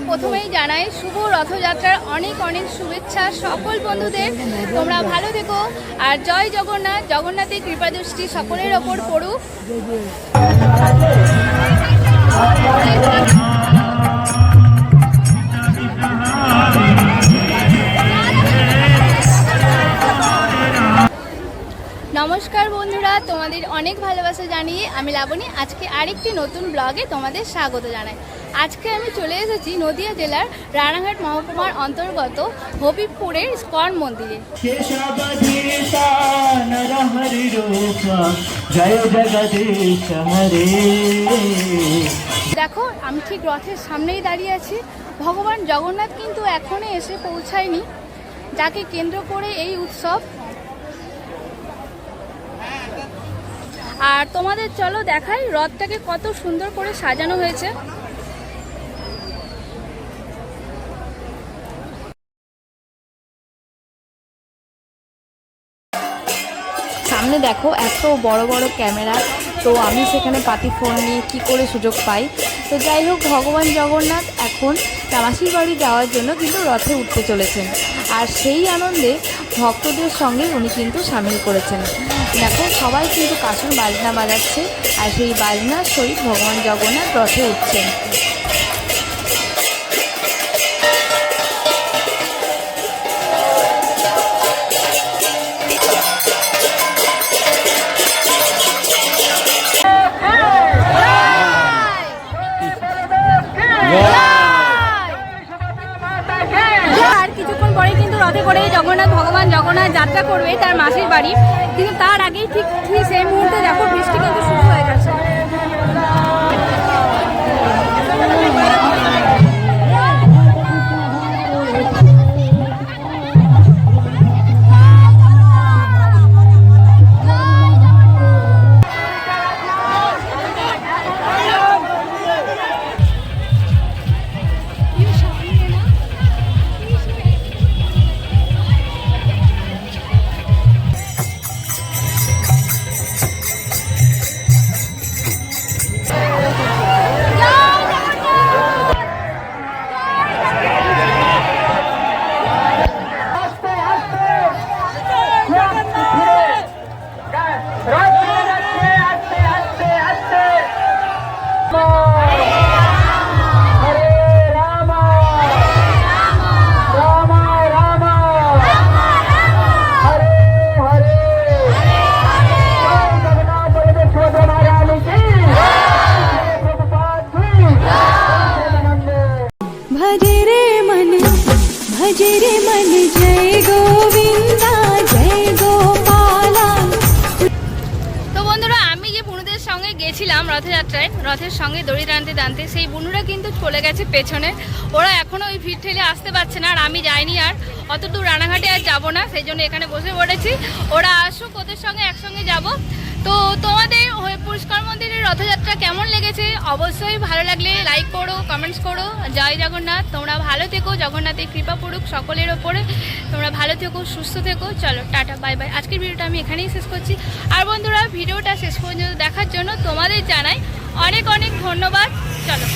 সবার প্রথমেই জানাই, শুভ রথযাত্রার অনেক অনেক শুভেচ্ছা সকল বন্ধুদের। তোমরা ভালো থেকো আর জয় জগন্নাথ, জগন্নাথের কৃপাদৃষ্টি সকলের ওপর পড়ুক। নমস্কার বন্ধুরা তোমাদের অনেক ভালোবাসা জানিয়ে আমি লাবণী। আজকে আরেকটি নতুন ব্লগে তোমাদের স্বাগত জানাই। আজকে আমি চলে এসেছি নদিয়া জেলার রানাঘাট মহকুমার অন্তর্গত হবিবপুরের স্কন মন্দিরে। দেখো আমি ঠিক রথের সামনেই দাঁড়িয়ে আছি। ভগবান জগন্নাথ কিন্তু এখনই এসে পৌঁছায়নি। যাকে কেন্দ্র করে এই উৎসব আর তোমাদের চলো দেখাই, রথটাকে কত সুন্দর করে সাজানো হয়েছে। সামনে দেখো এত বড় বড় ক্যামেরা। তো আমি সেখানে পাতি ফোন নিয়ে কী করে সুযোগ পাই? তো যাই হোক, ভগবান জগন্নাথ এখন তামাশির বাড়ি যাওয়ার জন্য কিন্তু রথে উঠতে চলেছেন। আর সেই আনন্দে ভক্তদের সঙ্গে উনি কিন্তু সামিল করেছেন। দেখো, সবাই কিন্তু কাসুন বাজনা বাজাচ্ছে, আর সেই বাজনার সহিত ভগবান জগন্নাথ রথে উঠছেন। ভগবান জগন্নাথ যাত্রা করবে তার মাসির বাড়ি। কিন্তু তার আগেই ঠিক সেই মুহূর্তে দেখো বৃষ্টি কিন্তু রথযাত্রায়, রথের সঙ্গে দড়ি টানতে টানতে সেই বুনুরা কিন্তু চলে গেছে পেছনে। ওরা এখনও ওই ভিড় ঠেলে আসতে পারছে না আর আমি যাইনি আর। অত দূর রানাঘাটে আর যাব না, সেই জন্য এখানে বসে পড়েছি। ওরা আসুক, ওদের সঙ্গে একসঙ্গে যাব। তো তোমাদের পুরস্কার মন্দিরের রথযাত্রা কেমন লেগেছে? অবশ্যই ভালো লাগলে লাইক করো কমেন্টস করো। জয় জগন্নাথ। তোমরা ভালো থেকো, জগন্নাথের কৃপা পড়ুক সকলের ওপরে। তোমরা ভালো থেকো, সুস্থ থেকো। চলো, টাটা বাই বাই আজকের ভিডিওটা আমি এখানেই শেষ করছি। আর বন্ধুরা, ভিডিওটা শেষ পর্যন্ত দেখার জন্য তোমাদের জানাই অনেক অনেক ধন্যবাদ। চলো।